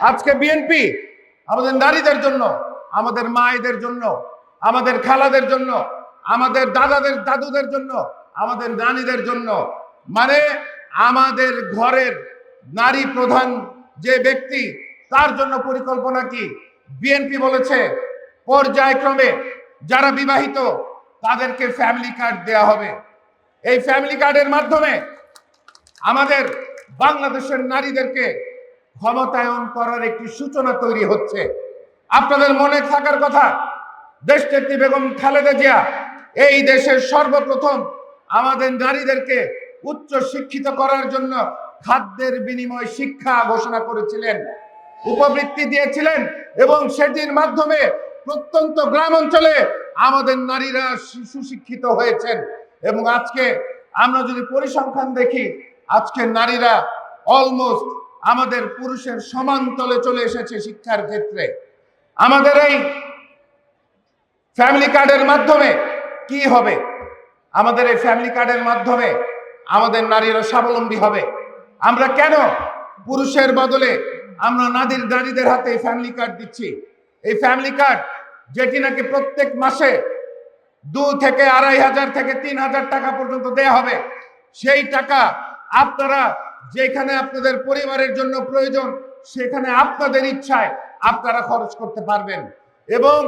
আজকে বিএনপি আমাদের নারীদের জন্য, আমাদের মায়েদের জন্য, আমাদের খালাদের জন্য, আমাদের দাদাদের, দাদুদের জন্য, আমাদের নানীদের জন্য। মানে আমাদের ঘরের নারী প্রধান যে ব্যক্তি, তার জন্য পরিকল্পনা কি? বিএনপি বলেছে, পর্যায়ক্রমে যারা বিবাহিত, তাদেরকে ফ্যামিলি কার্ড দেয়া হবে। এই ফ্যামিলি কার্ডের মাধ্যমে আমাদের বাংলাদেশের নারীদেরকে ক্ষমতায়ন করার একটি সূচনা তৈরি হচ্ছে। আপনাদের মনে থাকার কথা, দেশনেত্রী বেগম খালেদা জিয়া এই দেশের সর্বপ্রথম আমাদের নারীদেরকে উচ্চ শিক্ষিত করার জন্য খাদ্যের বিনিময় শিক্ষা ঘোষণা করেছিলেন। উপবৃত্তি দিয়েছিলেন এবং সেটির মাধ্যমে প্রত্যন্ত গ্রাম অঞ্চলে আমাদের নারীরা সুশিক্ষিত হয়েছেন। এবং আজকে আমরা যদি পরিসংখ্যান দেখি, আজকে নারীরা অলমোস্ট আমাদের পুরুষের সমান তলে চলে এসেছে শিক্ষার ক্ষেত্রে। আমাদের এই ফ্যামিলি কার্ডের মাধ্যমে কি হবে? আমাদের এই ফ্যামিলি কার্ডের মাধ্যমে আমাদের নারীরা স্বাবলম্বী হবে। আমরা কেন পুরুষের বদলে আমরা নারীর নারীদের হাতে ফ্যামিলি কার্ড দিচ্ছি? এই ফ্যামিলি কার্ড যেটি নাকি প্রত্যেক মাসে দু থেকে আড়াই হাজার থেকে তিন হাজার টাকা পর্যন্ত দেয়া হবে। সেই টাকা আপনারা যেখানে আপনাদের পরিবারের জন্য প্রয়োজন, সেখানে আপনাদের ইচ্ছায় আপনারা খরচ করতে পারবেন। এবং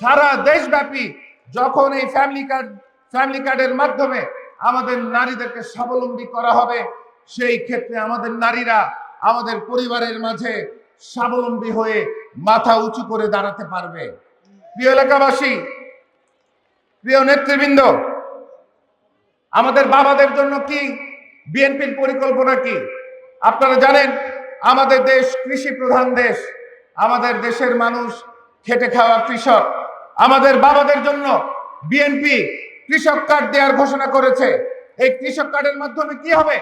সারা দেশব্যাপী যখন এই ফ্যামিলি কার্ড ফ্যামিলি কার্ডের মাধ্যমে আমাদের নারীদেরকে স্বাবলম্বী করা হবে, সেই ক্ষেত্রে আমাদের নারীরা আমাদের পরিবারের মাঝে স্বাবলম্বী হয়ে মাথা উঁচু করে দাঁড়াতে পারবে। প্রিয় এলাকাবাসী, প্রিয় নেতৃবৃন্দ, আমাদের বাবাদের জন্য কি বিএনপির পরিকল্পনা কি? আপনারা জানেন, আমাদের দেশ কৃষি প্রধান দেশ। আমাদের দেশের মানুষ খেটে খাওয়া কৃষক। আমাদের বাবাদের জন্য বিএনপি কৃষক কার্ড দেওয়ার ঘোষণা করেছে। এই কৃষক কার্ডের মাধ্যমে কি হবে?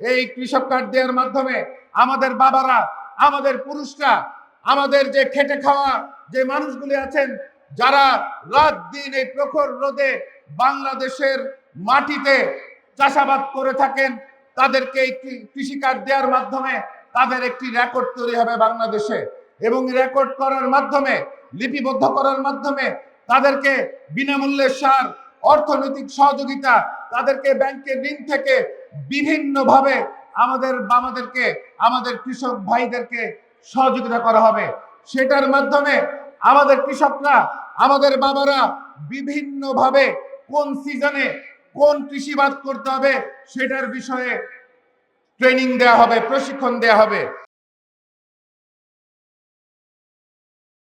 এই কৃষক কার্ড দেওয়ার মাধ্যমে আমাদের বাবারা, আমাদের পুরুষরা, আমাদের যে খেটে খাওয়া যে মানুষগুলি আছেন, যারা রাত দিন এই প্রখর রোদে বাংলাদেশের মাটিতে চাষাবাদ করে থাকেন, তাদেরকে এই কৃ- কৃষি কার্ড দেওয়ার মাধ্যমে তাদের একটি রেকর্ড তৈরি হবে বাংলাদেশে। এবং রেকর্ড করার মাধ্যমে, লিপিবদ্ধ করার মাধ্যমে তাদেরকে বিনামূল্যে সার, অর্থনৈতিক সহযোগিতা, তাদেরকে ব্যাংকের ঋণ থেকে বিভিন্নভাবে আমাদের, আমাদেরকে, আমাদের কৃষক ভাইদেরকে সহযোগিতা করা হবে। সেটার মাধ্যমে আমাদের কৃষকরা, আমাদের বাবারা বিভিন্নভাবে কোন সিজনে কোন কৃষিবাদ করতে হবে? সেটার বিষয়ে ট্রেনিং দেওয়া হবে প্রশিক্ষণ দেওয়া হবে।